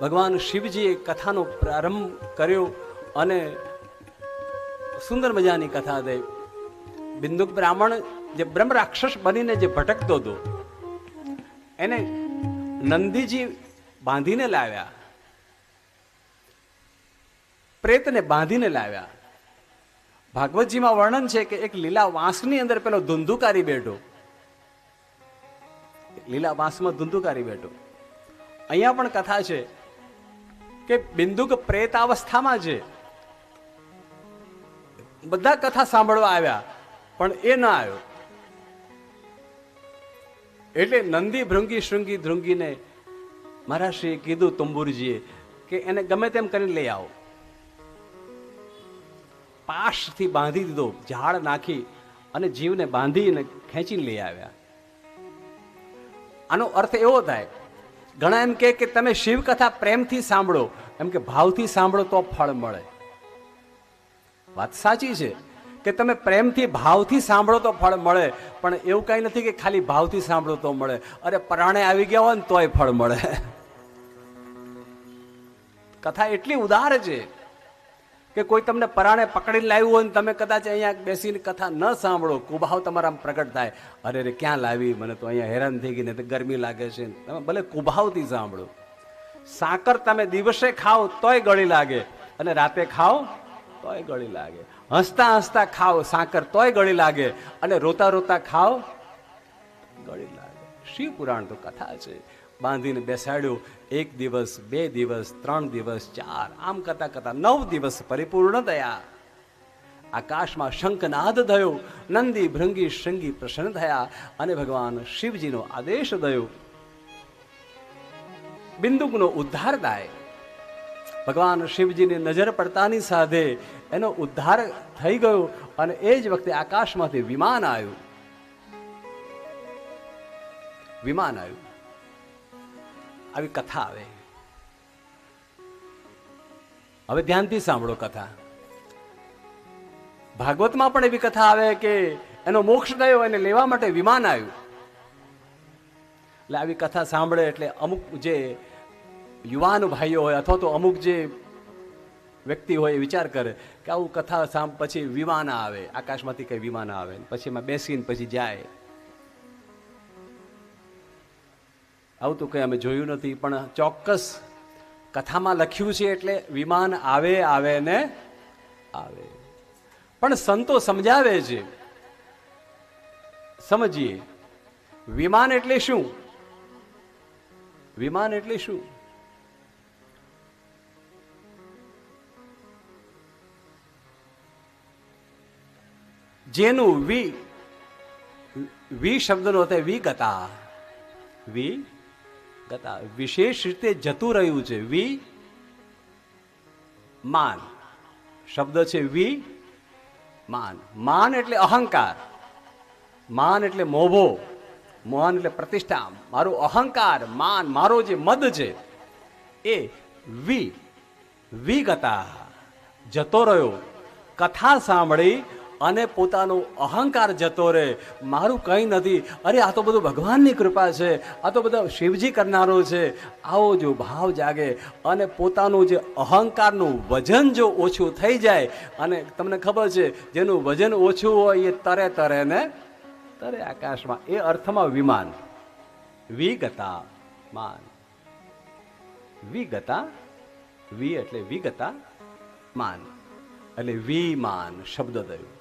ભગવાન શિવજીએ કથાનો પ્રારંભ કર્યો અને સુંદર મજાની કથા થઈ બિંદુક બ્રાહ્મણ જે બ્રહ્મ રાક્ષસ બનીને જે ભટકતો હતો, એને નંદીજી બાંધીને લાવ્યા. પ્રેતને બાંધીને લાવ્યા. ભાગવતજીમાં વર્ણન છે કે એક લીલા વાંસની અંદર પેલો ધુંધુકારી બેઠો. લીલા વાંસમાં ધુંધુકારી બેઠો. અહીંયા પણ કથા છે કે બિંદુક પ્રેતાવસ્થામાં છે. બધા કથા સાંભળવા આવ્યા, પણ એ ના આવ્યો. એટલે નંદી ભૃંગી શૃંગી ધ્રુંગીને મહારાષ્ટ્રીએ કીધું તુંબુરજીએ કે એને ગમે તેમ કરીને લઈ આવો. પાશથી બાંધી દીધો, ઝાડ નાખી અને જીવને બાંધીને ખેંચીને લઈ આવ્યા. આનો અર્થ એવો થાય ઘણા એમ કે તમે શિવકથા પ્રેમથી સાંભળો. એમ કે ભાવથી સાંભળો તો ફળ મળે. વાત સાચી છે કે તમે પ્રેમથી, ભાવથી સાંભળો તો ફળ મળે, પણ એવું કઈ નથી કે ખાલી ભાવથી સાંભળો તો મળે. અરે પરાણે આવી ગયા હોય ને તોય ફળ મળે. કથા એટલી ઉદાર છે કે કોઈ તમને પરાણે પકડીને લાવ્યું હોય ને તમે કદાચ અહીંયા બેસીને કથા ન સાંભળો, કુભાવ તમારા પ્રગટ થાય. અરે રે, ક્યાં લાવી? મને તો અહીંયા હેરાન થઈ ગઈ ને ગરમી લાગે છે. તમે ભલે કુભાવથી સાંભળો. સાકર તમે દિવસે ખાઓ તોય ગળી લાગે અને રાતે ખાઓ તોય ગળી લાગે. હસતા હસતા ખાઓ, સાકર તોય ગળી લાગે અને રોતા રોતા ખાઓ ગળી લાગે. શિવ પુરાણ તો કથા છે. બાંધીને બેસાડ્યો. એક દિવસ, બે દિવસ, ત્રણ દિવસ, ચાર, આમ કરતા કરતા નવ દિવસ પરિપૂર્ણ થયા. આકાશમાં શંખનાદ થયો, નંદી ભૃંગી શૃંગી પ્રસન્ન થયા અને ભગવાન શિવજીનો આદેશ થયો બિંદુકનો ઉદ્ધાર થાય. ભગવાન શિવજીની નજર પડતાની સાથે એનો ઉદ્ધાર થઈ ગયો અને એ જ વખતે આકાશમાંથી વિમાન આવ્યું. વિમાન આવ્યું. આવી કથા આવે. હવે ધ્યાનથી સાંભળો કથા. ભાગવતમાં પણ એવી કથા આવે કે એનો મોક્ષ થયો એને લેવા માટે વિમાન આવ્યું. એટલે આવી કથા સાંભળે એટલે અમુક જે યુવાન ભાઈઓ હોય અથવા તો અમુક જે વ્યક્તિ હોય એ વિચાર કરે કે આવું કથા સાંભ પછી વિમાન આવે, આકાશમાંથી કઈ વિમાન આવે પછી એમાં બેસીને પછી જાય. આવું તો કંઈ અમે જોયું નથી, પણ ચોક્કસ કથામાં લખ્યું છે એટલે વિમાન આવે આવે ને આવે. પણ સંતો સમજાવે છે. સમજીએ. વિમાન એટલે શું? વિમાન એટલે શું? જેનું વી વી શબ્દનો થાય વિગતા. વી ગતા વિશેષ રીતે જતું રહ્યું છે. વી માન. શબ્દ છે વી માન. માન એટલે અહંકાર. માન એટલે મોભો. માન એટલે પ્રતિષ્ઠા. મારું અહંકાર, માન, મારો જે મદ છે, એ વી. વિગતા જતો રહ્યો. કથા સાંભળી અને પોતાનો અહંકાર જતો રહે. મારું કંઈ નથી. અરે, આ તો બધું ભગવાનની કૃપા છે. આ તો બધા શિવજી કરનારો છે. આવો જો ભાવ જાગે અને પોતાનું જે અહંકારનું વજન જો ઓછું થઈ જાય, અને તમને ખબર છે, જેનું વજન ઓછું હોય એ તરે તરે ને તરે આકાશમાં. એ અર્થમાં વિમાન. વિગતા માન. વિગતા વી એટલે વિગતા માન. એટલે વિમાન શબ્દ થયું.